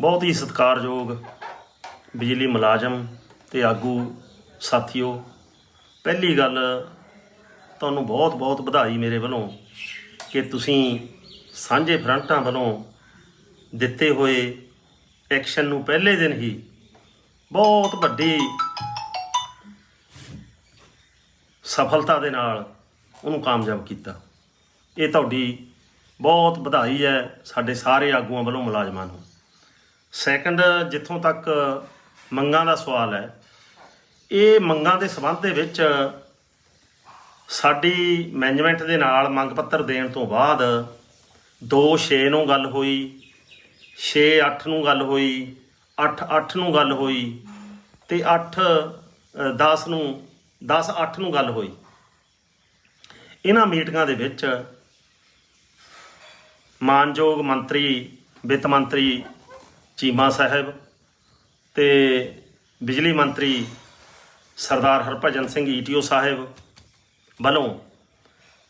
ਬਹੁਤ ਹੀ ਸਤਿਕਾਰਯੋਗ ਬਿਜਲੀ ਮੁਲਾਜ਼ਮ ਤੇ ਆਗੂ ਸਾਥੀਓ, ਪਹਿਲੀ ਗੱਲ ਤੁਹਾਨੂੰ ਬਹੁਤ ਬਹੁਤ ਵਧਾਈ ਮੇਰੇ ਵੱਲੋਂ ਕਿ ਤੁਸੀਂ ਸਾਂਝੇ ਫਰੰਟਾਂ ਵੱਲੋਂ ਦਿੱਤੇ ਹੋਏ ਐਕਸ਼ਨ ਨੂੰ ਪਹਿਲੇ ਦਿਨ ਹੀ ਬਹੁਤ ਵੱਡੀ ਸਫਲਤਾ ਦੇ ਨਾਲ ਉਹਨੂੰ ਕਾਮਯਾਬ ਕੀਤਾ। ਇਹ ਤੁਹਾਡੀ ਬਹੁਤ ਵਧਾਈ ਹੈ ਸਾਡੇ ਸਾਰੇ ਆਗੂਆਂ ਵੱਲੋਂ ਮੁਲਾਜ਼ਮਾਂ ਨੂੰ। ਸੈਕੰਡ ਜਿੱਥੋਂ ਤੱਕ ਮੰਗਾਂ ਦਾ ਸਵਾਲ ਹੈ, ਇਹ ਮੰਗਾਂ ਦੇ ਸਬੰਧ ਦੇ ਵਿੱਚ ਸਾਡੀ ਮੈਨੇਜਮੈਂਟ ਦੇ ਨਾਲ ਮੰਗ ਪੱਤਰ ਦੇਣ ਤੋਂ ਬਾਅਦ 2-6 ਨੂੰ ਗੱਲ ਹੋਈ 6-8 ਨੂੰ ਗੱਲ ਹੋਈ 8-8 ਨੂੰ ਗੱਲ ਹੋਈ ਤੇ 8-10 ਨੂੰ 10-8 ਨੂੰ ਗੱਲ ਹੋਈ। ਇਹਨਾਂ ਮੀਟਿੰਗਾਂ ਦੇ ਵਿੱਚ ਮਾਨਯੋਗ ਮੰਤਰੀ, ਵਿੱਤ ਮੰਤਰੀ ਚੀਮਾ ਸਾਹਿਬ ਤੇ ਬਿਜਲੀ ਮੰਤਰੀ ਸਰਦਾਰ ਹਰਭਜਨ ਸਿੰਘ ਈਟੀਓ ਸਾਹਿਬ ਵੱਲੋਂ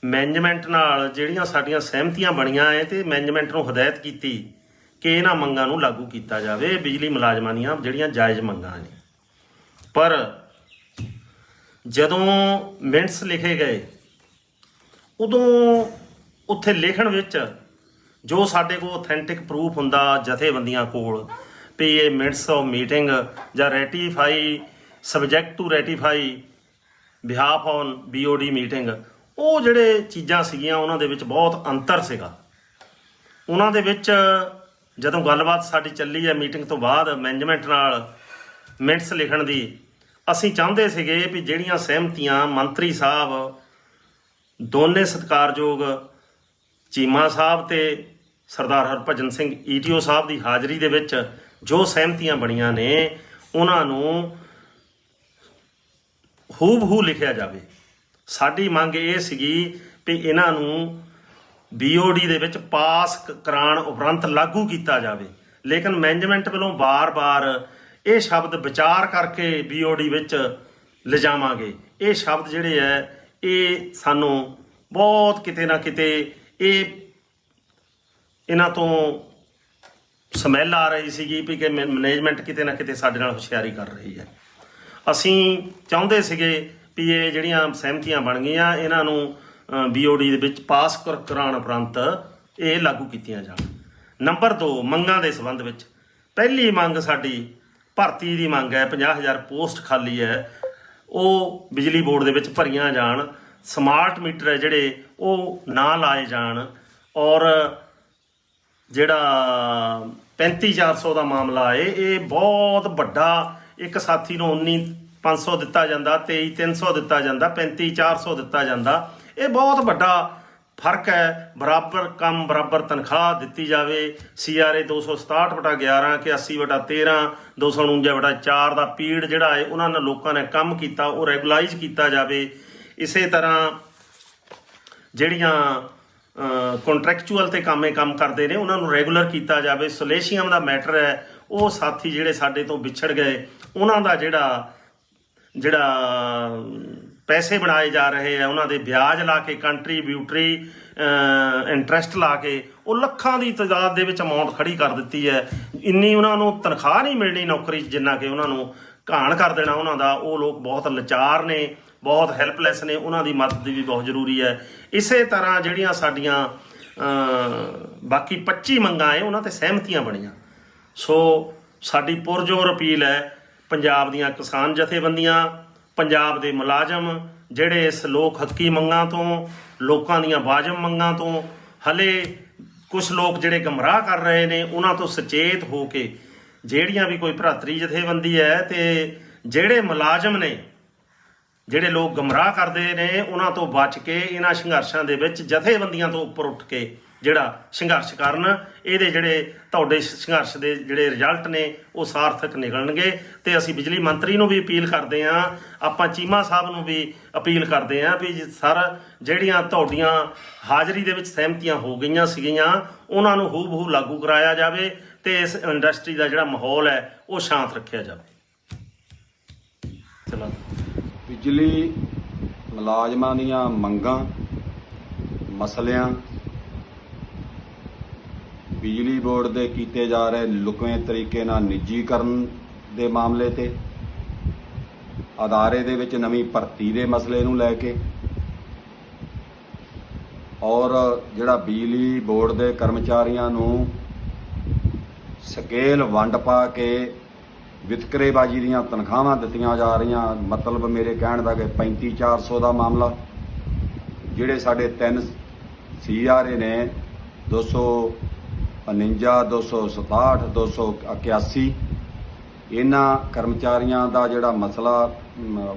ਮੈਨੇਜਮੈਂਟ ਨਾਲ ਜਿਹੜੀਆਂ ਸਾਡੀਆਂ ਸਹਿਮਤੀਆਂ ਬਣੀਆਂ ਐ ਤੇ ਮੈਨੇਜਮੈਂਟ ਨੂੰ ਹਦਾਇਤ ਕੀਤੀ ਕਿ ਇਹਨਾਂ ਮੰਗਾਂ ਨੂੰ ਲਾਗੂ ਕੀਤਾ ਜਾਵੇ, ਬਿਜਲੀ ਮੁਲਾਜ਼ਮਾਂ ਦੀਆਂ ਜਿਹੜੀਆਂ ਜਾਇਜ਼ ਮੰਗਾਂ ਨੇ। ਪਰ ਜਦੋਂ ਮਿੰਟਸ ਲਿਖੇ ਗਏ, ਉਦੋਂ ਉੱਥੇ ਲਿਖਣ ਵਿੱਚ ਜੋ ਸਾਡੇ ਕੋਲ ਆਥੈਂਟਿਕ ਪ੍ਰੂਫ ਹੁੰਦਾ ਜਥੇਬੰਦੀਆਂ ਕੋਲ, ਵੀ ਇਹ ਮਿੰਟਸ ਆਫ ਮੀਟਿੰਗ ਜਾਂ ratify subject to ratify behalf on BOD meeting ਉਹ ਜਿਹੜੇ ਚੀਜ਼ਾਂ ਸੀਗੀਆਂ, ਉਹਨਾਂ ਦੇ ਵਿੱਚ ਬਹੁਤ ਅੰਤਰ ਸੀਗਾ। ਉਹਨਾਂ ਦੇ ਵਿੱਚ ਜਦੋਂ ਗੱਲਬਾਤ ਸਾਡੀ ਚੱਲੀ ਹੈ ਮੀਟਿੰਗ ਤੋਂ ਬਾਅਦ ਮੈਨੇਜਮੈਂਟ ਨਾਲ ਮਿੰਟਸ ਲਿਖਣ ਦੀ, ਅਸੀਂ ਚਾਹੁੰਦੇ ਸੀਗੇ ਵੀ ਜਿਹੜੀਆਂ ਸਹਿਮਤੀਆਂ ਮੰਤਰੀ ਸਾਹਿਬ, ਦੋਨੇ ਸਤਿਕਾਰਯੋਗ ਚੀਮਾ ਸਾਹਿਬ ਤੇ ਸਰਦਾਰ ਹਰਭਜਨ ਸਿੰਘ ਈਟੀਓ ਸਾਹਿਬ ਦੀ ਹਾਜ਼ਰੀ ਦੇ ਵਿੱਚ ਜੋ ਸਹਿਮਤੀਆਂ ਬਣੀਆਂ ਨੇ, ਉਹਨਾਂ ਨੂੰ ਹੂਬਹੂ ਲਿਖਿਆ ਜਾਵੇ। ਸਾਡੀ ਮੰਗ ਇਹ ਸੀਗੀ ਵੀ ਇਹਨਾਂ ਨੂੰ ਬੀਓਡੀ ਦੇ ਵਿੱਚ ਪਾਸ ਕਰਾਉਣ ਉਪਰੰਤ ਲਾਗੂ ਕੀਤਾ ਜਾਵੇ। ਲੇਕਿਨ ਮੈਨੇਜਮੈਂਟ ਵੱਲੋਂ ਬਾਰ-ਬਾਰ ਇਹ ਸ਼ਬਦ ਵਿਚਾਰ ਕਰਕੇ ਬੀਓਡੀ ਵਿੱਚ ਲਿਜਾਵਾਂਗੇ। ਇਹ ਸ਼ਬਦ ਜਿਹੜੇ ਹੈ, ਇਹ ਸਾਨੂੰ ਬਹੁਤ ਕਿਤੇ ਨਾ ਕਿਤੇ ਇਹ ਇਹਨਾਂ ਤੋਂ ਸਮੈਲ ਆ ਰਹੀ ਸੀਗੀ ਵੀ ਕਿ ਮੈਨੇਜਮੈਂਟ ਕਿਤੇ ਨਾ ਕਿਤੇ ਸਾਡੇ ਨਾਲ ਹੁਸ਼ਿਆਰੀ ਕਰ ਰਹੀ ਹੈ। ਅਸੀਂ ਚਾਹੁੰਦੇ ਸੀਗੇ ਵੀ ਇਹ ਜਿਹੜੀਆਂ ਸਹਿਮਤੀਆਂ ਬਣ ਗਈਆਂ, ਇਹਨਾਂ ਨੂੰ ਬੀਓਡੀ ਦੇ ਵਿੱਚ ਪਾਸ ਕਰ- ਕਰਾਉਣ ਉਪਰੰਤ ਇਹ ਲਾਗੂ ਕੀਤੀਆਂ ਜਾਣ। ਨੰਬਰ 2 ਮੰਗਾਂ ਦੇ ਸੰਬੰਧ ਵਿੱਚ। ਪਹਿਲੀ ਮੰਗ ਸਾਡੀ ਭਰਤੀ ਦੀ ਮੰਗ ਹੈ 50000 ਪੋਸਟ ਖਾਲੀ ਹੈ, ਉਹ ਬਿਜਲੀ ਬੋਰਡ ਦੇ ਵਿੱਚ ਭਰੀਆਂ ਜਾਣ। ਸਮਾਰਟ ਮੀਟਰ ਹੈ ਜਿਹੜੇ ਉਹ ਨਾ ਲਾਏ ਜਾਣ ਔਰ ਜਿਹੜਾ 35400 ਦਾ ਮਾਮਲਾ ਹੈ, ਇਹ ਬਹੁਤ ਵੱਡਾ ਇੱਕ ਸਾਥੀ ਨੂੰ 19500 ਦਿੱਤਾ ਜਾਂਦਾ 23300 ਦਿੱਤਾ ਜਾਂਦਾ 35400 ਦਿੱਤਾ ਜਾਂਦਾ। ਇਹ ਬਹੁਤ ਵੱਡਾ ਫ਼ਰਕ ਹੈ, ਬਰਾਬਰ ਕੰਮ, ਬਰਾਬਰ ਤਨਖਾਹ ਦਿੱਤੀ ਜਾਵੇ। ਸੀਆਰਏ 267 ਬਟਾ 11 ਕਿ 80 ਬਟਾ 13 249 ਬਟਾ 4 ਦਾ ਪੀੜ ਜਿਹੜਾ ਹੈ, ਉਹਨਾਂ ਨੇ ਲੋਕਾਂ ਨੇ ਕੰਮ ਕੀਤਾ, ਉਹ ਰੈਗੂਲਾਈਜ਼ ਕੀਤਾ ਜਾਵੇ। ਇਸੇ ਤਰ੍ਹਾਂ ਜਿਹੜੀਆਂ ਕੰਟਰੈਕਚੁਅਲ ਤੇ ਕੰਮੇ ਕੰਮ ਕਰਦੇ ਨੇ, ਉਹਨਾਂ ਨੂੰ ਰੈਗੂਲਰ ਕੀਤਾ ਜਾਵੇ। ਸੋਲੇਸ਼ੀਅਮ ਦਾ ਮੈਟਰ ਹੈ, ਉਹ ਸਾਥੀ ਜਿਹੜੇ ਸਾਡੇ ਤੋਂ ਵਿਛੜ ਗਏ, ਉਹਨਾਂ ਦਾ ਜਿਹੜਾ ਜਿਹੜਾ ਪੈਸੇ ਬਣਾਏ ਜਾ ਰਹੇ ਆ, ਉਹਨਾਂ ਦੇ ਵਿਆਜ ਲਾ ਕੇ ਕੰਟਰੀਬਿਊਟਰੀ ਇੰਟਰਸਟ ਲਾ ਕੇ, ਉਹ ਲੱਖਾਂ ਦੀ ਤਦਾਦ ਦੇ ਵਿੱਚ ਅਮਾਉਂਟ ਖੜੀ ਕਰ ਦਿੱਤੀ ਹੈ। ਇੰਨੀ ਉਹਨਾਂ ਨੂੰ ਤਨਖਾਹ ਨਹੀਂ ਮਿਲਣੀ ਨੌਕਰੀ 'ਚ, ਜਿੰਨਾ ਕਿ ਉਹਨਾਂ ਨੂੰ ਘਾਣ ਕਰ ਦੇਣਾ ਉਹਨਾਂ ਦਾ। ਉਹ ਲੋਕ ਬਹੁਤ ਲਚਾਰ ਨੇ। ਬਹੁਤ ਹੈਲਪਲੈਸ ਨੇ, ਉਹਨਾਂ ਦੀ ਮਦਦ ਵੀ ਬਹੁਤ ਜ਼ਰੂਰੀ ਹੈ। ਇਸੇ ਤਰ੍ਹਾਂ ਜਿਹੜੀਆਂ ਸਾਡੀਆਂ ਬਾਕੀ 25 ਮੰਗਾਂ ਹੈ ਉਹਨਾਂ ਤੇ ਸਹਿਮਤੀਆਂ ਬਣੀਆਂ। ਸੋ ਸਾਡੀ ਪੁਰਜੋਰ ਅਪੀਲ ਹੈ, ਪੰਜਾਬ ਦੀਆਂ ਕਿਸਾਨ ਜਥੇਬੰਦੀਆਂ, ਪੰਜਾਬ ਦੇ ਮੁਲਾਜ਼ਮ, ਜਿਹੜੇ ਇਸ ਲੋਕ ਹੱਕੀ ਮੰਗਾਂ ਤੋਂ, ਲੋਕਾਂ ਦੀਆਂ ਵਾਜਬ ਮੰਗਾਂ ਤੋਂ, ਹਲੇ ਕੁਝ ਲੋਕ ਜਿਹੜੇ ਗਮਰਾਹ ਕਰ ਰਹੇ ਨੇ, ਉਹਨਾਂ ਤੋਂ ਸੁਚੇਤ ਹੋ ਕੇ, ਜਿਹੜੀਆਂ ਵੀ ਕੋਈ ਭਰਾਤਰੀ ਜਥੇਬੰਦੀ ਹੈ, ਤੇ ਜਿਹੜੇ ਮੁਲਾਜ਼ਮ ਨੇ ਜਿਹੜੇ ਲੋਕ ਗਮਰਾਹ ਕਰਦੇ ਨੇ, ਉਹਨਾਂ ਤੋਂ ਬਚ ਕੇ ਇਹਨਾਂ ਸੰਘਰਸ਼ਾਂ ਦੇ ਵਿੱਚ ਜਥੇਬੰਦੀਆਂ ਤੋਂ ਉੱਪਰ ਉੱਠ ਕੇ ਜਿਹੜਾ ਸੰਘਰਸ਼ ਕਰਨ, ਇਹਦੇ ਜਿਹੜੇ ਤੁਹਾਡੇ ਸੰਘਰਸ਼ ਦੇ ਜਿਹੜੇ ਰਿਜ਼ਲਟ ਨੇ, ਉਹ ਸਾਰਥਕ ਨਿਕਲਣਗੇ। ਤੇ ਅਸੀਂ ਬਿਜਲੀ ਮੰਤਰੀ ਨੂੰ ਵੀ ਅਪੀਲ ਕਰਦੇ ਆਂ ਆਪਾਂ ਚੀਮਾ ਸਾਹਿਬ ਨੂੰ ਵੀ ਅਪੀਲ ਕਰਦੇ ਆਂ ਵੀ ਜੀ ਸਰ, ਜਿਹੜੀਆਂ ਤੁਹਾਡੀਆਂ ਹਾਜ਼ਰੀ ਦੇ ਵਿੱਚ ਸਹਿਮਤੀਆਂ ਹੋ ਗਈਆਂ ਸੀਗੀਆਂ, ਉਹਨਾਂ ਨੂੰ ਹੂਬਹੂ ਲਾਗੂ ਕਰਾਇਆ ਜਾਵੇ ਤੇ ਇਸ ਇੰਡਸਟਰੀ ਦਾ ਜਿਹੜਾ ਮਾਹੌਲ ਹੈ, ਉਹ ਸ਼ਾਂਤ ਰੱਖਿਆ ਜਾਵੇ। ਚਲੋ। ਬਿਜਲੀ ਮੁਲਾਜ਼ਮਾਂ ਦੀਆਂ ਮੰਗਾਂ, ਮਸਲਿਆਂ, ਬਿਜਲੀ ਬੋਰਡ ਦੇ ਕੀਤੇ ਜਾ ਰਹੇ ਲੁਕਵੇਂ ਤਰੀਕੇ ਨਾਲ ਨਿੱਜੀਕਰਨ ਦੇ ਮਾਮਲੇ ਤੇ, ਅਦਾਰੇ ਦੇ ਵਿੱਚ ਨਵੀਂ ਭਰਤੀ ਦੇ ਮਸਲੇ ਨੂੰ ਲੈ ਕੇ, ਔਰ ਜਿਹੜਾ ਬਿਜਲੀ ਬੋਰਡ ਦੇ ਕਰਮਚਾਰੀਆਂ ਨੂੰ ਸਕੇਲ ਵੰਡ ਪਾ ਕੇ ਵਿਤਕਰੇਬਾਜੀ ਦੀਆਂ ਤਨਖਾਹਾਂ ਦਿੱਤੀਆਂ ਜਾ ਰਹੀਆਂ। ਮਤਲਬ ਮੇਰੇ ਕਹਿਣ ਦਾ ਕਿ 35400 ਦਾ ਮਾਮਲਾ। ਜਿਹੜੇ ਸਾਡੇ ਤਿੰਨ ਸੀਆਰਏ ਨੇ 259 267 281 ਇਹਨਾਂ ਕਰਮਚਾਰੀਆਂ ਦਾ ਜਿਹੜਾ ਮਸਲਾ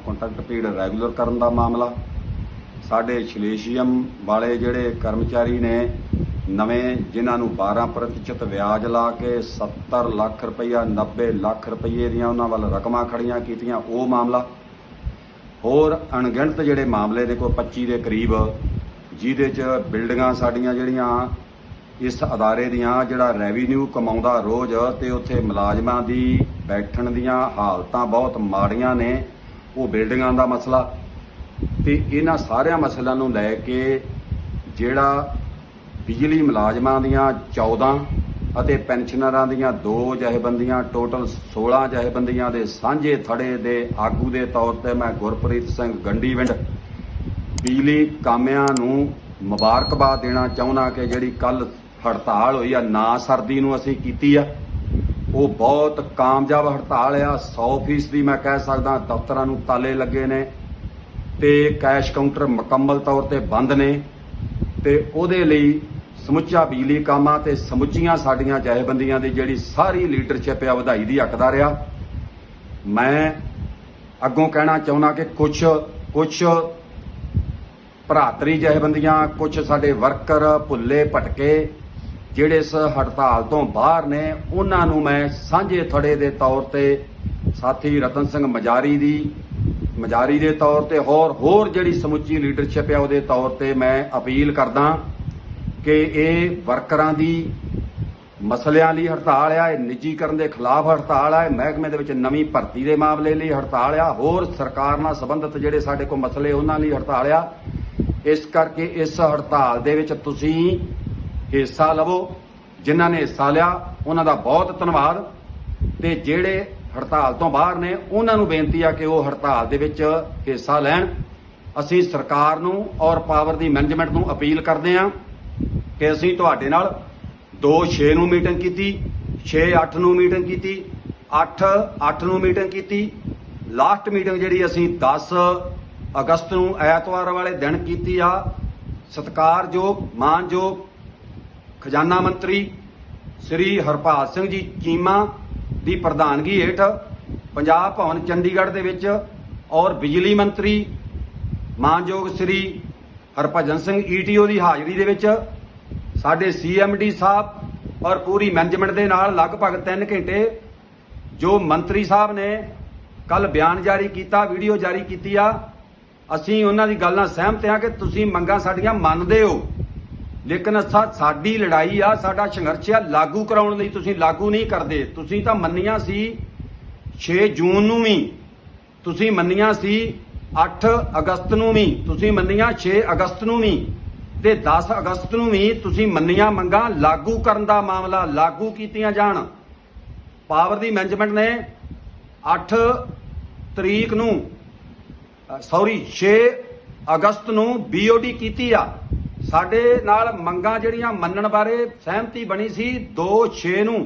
ਕੰਟਰੈਕਟ ਪੀਰੀਅਡ ਰੈਗੂਲਰ ਕਰਨ ਦਾ ਮਾਮਲਾ। ਸਾਡੇ ਸ਼ਲੇਸ਼ੀਅਮ ਵਾਲੇ ਜਿਹੜੇ ਕਰਮਚਾਰੀ ਨੇ ਨਵੇਂ ਜਿਨ੍ਹਾਂ ਨੂੰ 12% ਵਿਆਜ ਲਾ ਕੇ 70 ਲੱਖ ਰੁਪਈਆ 90 ਲੱਖ ਰੁਪਈਏ ਦੀਆਂ ਉਹਨਾਂ ਵੱਲ ਰਕਮਾਂ ਖੜੀਆਂ ਕੀਤੀਆਂ, ਉਹ ਮਾਮਲਾ। ਹੋਰ ਅਣਗਿਣਤ ਜਿਹੜੇ ਮਾਮਲੇ, ਦੇਖੋ 25 ਦੇ ਕਰੀਬ, ਜਿਹਦੇ 'ਚ ਬਿਲਡਿੰਗਾਂ ਸਾਡੀਆਂ ਜਿਹੜੀਆਂ ਇਸ ਅਦਾਰੇ ਦੀਆਂ, ਜਿਹੜਾ ਰੈਵਨਿਊ ਕਮਾਉਂਦਾ ਰੋਜ਼ ਤੇ ਉੱਥੇ ਮੁਲਾਜ਼ਮਾਂ ਦੀ ਬੈਠਣ ਦੀਆਂ ਹਾਲਤਾਂ ਬਹੁਤ ਮਾੜੀਆਂ ਨੇ, ਉਹ ਬਿਲਡਿੰਗਾਂ ਦਾ ਮਸਲਾ। ਤੇ ਇਹਨਾਂ ਸਾਰਿਆਂ ਮਸਲਿਆਂ ਨੂੰ ਲੈ ਕੇ ਜਿਹੜਾ ਬਿਜਲੀ ਮੁਲਾਜ਼ਮਾਂ ਦੀਆਂ 14 ਅਤੇ ਪੈਨਸ਼ਨਰਾਂ ਦੀਆਂ ਦੋ ਜਥੇਬੰਦੀਆਂ, ਟੋਟਲ 16 ਜਥੇਬੰਦੀਆਂ ਦੇ ਸਾਂਝੇ ਥੜੇ ਦੇ ਆਗੂ ਦੇ ਤੌਰ ਤੇ ਮੈਂ ਗੁਰਪ੍ਰੀਤ ਸਿੰਘ ਗੰਡੀਵਿੰਡ ਬਿਜਲੀ ਕਾਮਿਆਂ ਨੂੰ ਮੁਬਾਰਕਬਾਦ ਦੇਣਾ ਚਾਹੁੰਦਾ ਕਿ ਜਿਹੜੀ ਕੱਲ ਹੜਤਾਲ ਹੋਈ ਆ, ਨਾ ਸਰਦੀ ਨੂੰ ਅਸੀਂ ਕੀਤੀ ਆ। ਉਹ ਬਹੁਤ ਕਾਮਯਾਬ ਹੜਤਾਲ ਆ 100% ਦੀ ਮੈਂ ਕਹਿ ਸਕਦਾ, ਦਫ਼ਤਰਾਂ ਨੂੰ ਤਾਲੇ ਲੱਗੇ ਨੇ ਤੇ ਕੈਸ਼ ਕਾਊਂਟਰ ਮੁਕੰਮਲ ਤੌਰ ਤੇ ਬੰਦ ਨੇ ਤੇ ਉਹਦੇ ਲਈ ਸਮੁੱਚਾ ਬਿਜਲੀ ਕਾਮਾਂ ਤੇ ਸਮੁੱਚੀਆਂ ਸਾਡੀਆਂ ਜਥੇਬੰਦੀਆਂ ਦੀ ਜਿਹੜੀ ਸਾਰੀ ਲੀਡਰਸ਼ਿਪ ਆ, ਵਧਾਈ ਦੀ ਹੱਕਦਾ ਰਿਹਾ। ਮੈਂ ਅੱਗੋਂ ਕਹਿਣਾ ਚਾਹੁੰਦਾ ਕਿ ਕੁਝ ਕੁਝ ਭਰਾਤਰੀ ਜਥੇਬੰਦੀਆਂ ਕੁਝ ਸਾਡੇ ਵਰਕਰ ਭੁੱਲੇ ਭਟਕੇ ਜਿਹੜੇ ਇਸ ਹੜਤਾਲ ਤੋਂ ਬਾਹਰ ਨੇ, ਉਹਨਾਂ ਨੂੰ ਮੈਂ ਸਾਂਝੇ ਥੜੇ ਦੇ ਤੌਰ ਤੇ ਸਾਥੀ ਰਤਨ ਸਿੰਘ ਮਜਾਰੀ ਦੀ, ਮਜਾਰੀ ਦੇ ਤੌਰ ਤੇ ਹੋਰ ਹੋਰ ਜਿਹੜੀ ਸਮੁੱਚੀ ਲੀਡਰਸ਼ਿਪ ਹੈ ਉਹਦੇ ਤੌਰ ਤੇ ਮੈਂ ਅਪੀਲ ਕਰਦਾ ਕਿ ਇਹ ਵਰਕਰਾਂ ਦੀ ਮਸਲਿਆਂ ਲਈ ਹੜਤਾਲ ਆ, ਇਹ ਨਿੱਜੀਕਰਨ ਦੇ ਖਿਲਾਫ ਹੜਤਾਲ ਆ ਮਹਿਕਮੇ ਦੇ ਵਿੱਚ ਨਵੀਂ ਭਰਤੀ ਦੇ ਮਾਮਲੇ ਲਈ ਹੜਤਾਲ ਆ, ਹੋਰ ਸਰਕਾਰ ਨਾਲ ਸੰਬੰਧਿਤ ਜਿਹੜੇ ਸਾਡੇ ਕੋਲ ਮਸਲੇ ਉਹਨਾਂ ਲਈ ਹੜਤਾਲ ਆ। ਇਸ ਕਰਕੇ ਇਸ ਹੜਤਾਲ ਦੇ ਵਿੱਚ ਤੁਸੀਂ ਹਿੱਸਾ ਲਵੋ, ਜਿਨ੍ਹਾਂ ਨੇ ਹਿੱਸਾ ਲਿਆ, ਉਹਨਾਂ ਦਾ ਬਹੁਤ ਧੰਨਵਾਦ। ਤੇ ਜਿਹੜੇ ਹੜਤਾਲ ਤੋਂ ਬਾਹਰ ਨੇ, ਉਹਨਾਂ ਨੂੰ ਬੇਨਤੀ ਆ ਕਿ ਉਹ ਹੜਤਾਲ ਦੇ ਵਿੱਚ ਹਿੱਸਾ ਲੈਣ। ਅਸੀਂ ਸਰਕਾਰ ਨੂੰ ਔਰ ਪਾਵਰ ਦੀ ਮੈਨੇਜਮੈਂਟ ਨੂੰ ਅਪੀਲ ਕਰਦੇ ਹਾਂ ਕਿ ਅਸੀਂ ਤੁਹਾਡੇ ਨਾਲ 2-6 ਨੂੰ ਮੀਟਿੰਗ ਕੀਤੀ 6-8 ਨੂੰ ਮੀਟਿੰਗ ਕੀਤੀ 8-8 ਨੂੰ ਮੀਟਿੰਗ ਕੀਤੀ। ਲਾਸਟ ਮੀਟਿੰਗ ਜਿਹੜੀ ਅਸੀਂ 10 ਅਗਸਤ ਨੂੰ ਐਤਵਾਰ ਵਾਲੇ ਦਿਨ ਕੀਤੀ ਆ। ਸਤਿਕਾਰਯੋਗ, ਮਾਨਯੋਗ ਖਜ਼ਾਨਾ ਮੰਤਰੀ ਸ੍ਰੀ ਹਰਪਾਲ ਸਿੰਘ ਜੀ ਚੀਮਾ ਦੀ ਪ੍ਰਧਾਨਗੀ ਹੇਠ ਪੰਜਾਬ ਭਵਨ ਚੰਡੀਗੜ੍ਹ ਦੇ ਵਿੱਚ ਔਰ ਬਿਜਲੀ ਮੰਤਰੀ ਮਾਨਯੋਗ ਸ੍ਰੀ ਹਰਭਜਨ ਸਿੰਘ ਈਟੀਓ ਦੀ ਹਾਜ਼ਰੀ ਦੇ ਵਿੱਚ ਸਾਡੇ ਸੀਐਮਡੀ ਸਾਹਿਬ ਔਰ ਪੂਰੀ ਮੈਨੇਜਮੈਂਟ ਦੇ ਨਾਲ ਲਗਭਗ 3 ਘੰਟੇ ਜੋ ਮੰਤਰੀ ਸਾਹਿਬ ਨੇ ਕੱਲ ਬਿਆਨ ਜਾਰੀ ਕੀਤਾ, ਵੀਡੀਓ ਜਾਰੀ ਕੀਤੀ ਆ, ਅਸੀਂ ਉਹਨਾਂ ਦੀ ਗੱਲ ਨਾਲ ਸਹਿਮਤ ਹਾਂ ਕਿ ਤੁਸੀਂ ਮੰਗਾਂ ਸਾਡੀਆਂ ਮੰਨਦੇ ਹੋ, ਲੇਕਿਨ ਸਾ, ਸਾਡੀ ਲੜਾਈ ਆ, ਸਾਡਾ ਸੰਘਰਸ਼ ਆ, ਲਾਗੂ ਕਰਾਉਣ ਲਈ ਤੁਸੀਂ ਲਾਗੂ ਨਹੀਂ ਕਰਦੇ। ਤੁਸੀਂ ਤਾਂ ਮੰਨੀਆਂ ਸੀ 6 ਜੂਨ ਨੂੰ ਵੀ, ਤੁਸੀਂ ਮੰਨੀਆਂ ਸੀ 8 ਅਗਸਤ ਨੂੰ ਵੀ, ਤੁਸੀਂ ਮੰਨੀਆਂ 6 ਅਗਸਤ ਨੂੰ ਵੀ। ਤੇ 10 ਅਗਸਤ ਨੂੰ ਵੀ ਤੁਸੀਂ ਮੰਨੀਆਂ ਮੰਗਾਂ ਲਾਗੂ ਕਰਨ ਦਾ ਮਾਮਲਾ ਲਾਗੂ ਕੀਤੀਆਂ ਜਾਣ। ਪਾਵਰ ਦੀ ਮੈਨੇਜਮੈਂਟ ਨੇ 8 ਤਰੀਕ ਨੂੰ ਸੌਰੀ 6 ਅਗਸਤ ਨੂੰ ਬੀਓਡੀ ਕੀਤੀ ਆ। ਸਾਡੇ ਨਾਲ ਮੰਗਾਂ ਜਿਹੜੀਆਂ ਮੰਨਣ ਬਾਰੇ ਸਹਿਮਤੀ ਬਣੀ ਸੀ 2-6 ਨੂੰ।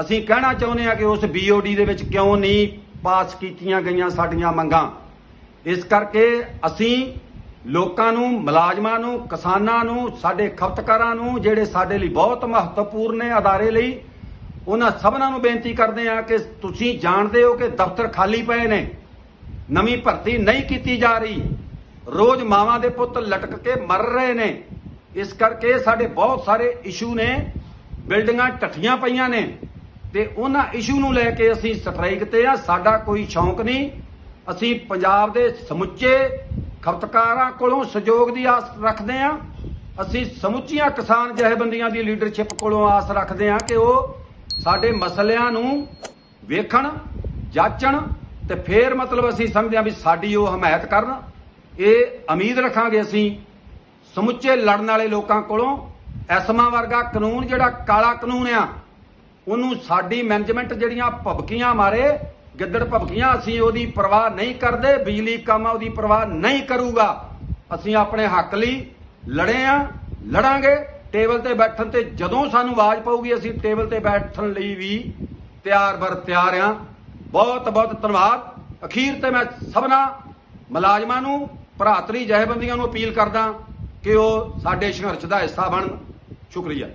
ਅਸੀਂ ਕਹਿਣਾ ਚਾਹੁੰਦੇ ਆ ਕਿ ਉਸ ਬੀਓਡੀ ਦੇ ਵਿੱਚ ਕਿਉਂ ਨਹੀਂ ਪਾਸ ਕੀਤੀਆਂ ਗਈਆਂ ਸਾਡੀਆਂ ਮੰਗਾਂ। ਇਸ ਕਰਕੇ ਅਸੀਂ ਲੋਕਾਂ ਨੂੰ, ਮੁਲਾਜ਼ਮਾਂ ਨੂੰ, ਕਿਸਾਨਾਂ ਨੂੰ, ਸਾਡੇ ਖਪਤਕਾਰਾਂ ਨੂੰ, ਜਿਹੜੇ ਸਾਡੇ ਲਈ ਬਹੁਤ ਮਹੱਤਵਪੂਰਨ ਨੇ ਅਦਾਰੇ ਲਈ, ਉਹਨਾਂ ਸਭਨਾਂ ਨੂੰ ਬੇਨਤੀ ਕਰਦੇ ਆ ਕਿ ਤੁਸੀਂ ਜਾਣਦੇ ਹੋ ਕਿ ਦਫ਼ਤਰ ਖਾਲੀ ਪਏ ਨੇ, ਨਵੀਂ ਭਰਤੀ ਨਹੀਂ ਕੀਤੀ ਜਾ ਰਹੀ, ਰੋਜ਼ ਮਾਵਾਂ ਦੇ ਪੁੱਤ ਲਟਕ ਕੇ ਮਰ ਰਹੇ ਨੇ, ਇਸ ਕਰਕੇ ਸਾਡੇ ਬਹੁਤ ਸਾਰੇ ਇਸ਼ੂ ਨੇ, ਬਿਲਡਿੰਗਾਂ ਟੱਠੀਆਂ ਪਈਆਂ ਨੇ, ਤੇ ਉਹਨਾਂ ਇਸ਼ੂ ਨੂੰ ਲੈ ਕੇ ਅਸੀਂ ਸਟ੍ਰਾਈਕ ਤੇ ਆ ਸਾਡਾ ਕੋਈ ਸ਼ੌਂਕ ਨਹੀਂ, ਅਸੀਂ ਪੰਜਾਬ ਦੇ ਸਮੁੱਚੇ ਖਪਤਕਾਰਾਂ ਕੋਲੋਂ ਸਹਿਯੋਗ ਦੀ ਆਸ ਰੱਖਦੇ ਹਾਂ। ਅਸੀਂ ਸਮੁੱਚੀਆਂ ਕਿਸਾਨ ਜਥੇਬੰਦੀਆਂ ਦੀ ਲੀਡਰਸ਼ਿਪ ਕੋਲੋਂ ਆਸ ਰੱਖਦੇ ਹਾਂ ਕਿ ਉਹ ਸਾਡੇ ਮਸਲਿਆਂ ਨੂੰ ਵੇਖਣ, ਜਾਂਚਣ ਤੇ ਫੇਰ ਮਤਲਬ ਅਸੀਂ ਸਮਝਦੇ ਹਾਂ ਵੀ ਸਾਡੀ ਉਹ ਹਮਾਇਤ ਕਰਨ। ਇਹ ਉਮੀਦ ਰੱਖਾਂਗੇ ਅਸੀਂ ਸਮੁੱਚੇ ਲੜਨ ਵਾਲੇ ਲੋਕਾਂ ਕੋਲੋਂ। ਐਸਮਾ ਵਰਗਾ ਕਾਨੂੰਨ ਜਿਹੜਾ ਕਾਲਾ ਕਾਨੂੰਨ ਆ, ਉਹਨੂੰ ਸਾਡੀ ਮੈਨੇਜਮੈਂਟ ਜਿਹੜੀਆਂ ਭਬਕੀਆਂ ਮਾਰੇ ਗਿੱਦੜ ਭਬਕੀਆਂ ਅਸੀਂ ਉਹਦੀ ਪਰਵਾਹ ਨਹੀਂ ਕਰਦੇ, ਬਿਜਲੀ ਕੰਮ ਉਹਦੀ ਪਰਵਾਹ ਨਹੀਂ ਕਰੂਗਾ। ਅਸੀਂ ਆਪਣੇ ਹੱਕ ਲਈ ਲੜੇ ਆ, ਲੜਾਂਗੇ। ਟੇਬਲ ਤੇ ਬੈਠਣ ਤੇ ਜਦੋਂ ਸਾਨੂੰ ਆਵਾਜ਼ ਪਊਗੀ, ਅਸੀਂ ਟੇਬਲ ਤੇ ਬੈਠਣ ਲਈ ਵੀ ਤਿਆਰ ਬਰ ਤਿਆਰ ਆ। ਬਹੁਤ ਬਹੁਤ ਧੰਨਵਾਦ। ਅਖੀਰ ਤੇ ਮੈਂ ਸਭਨਾ ਮੁਲਾਜ਼ਮਾਂ ਨੂੰ ਭਰਾਤਰੀ ਜਥੇਬੰਦੀਆਂ ਨੂੰ ਅਪੀਲ ਕਰਦਾ ਕਿ ਉਹ ਸਾਡੇ ਸੰਘਰਸ਼ ਦਾ ਹਿੱਸਾ ਬਣਨ ਸ਼ੁਕਰੀਆ।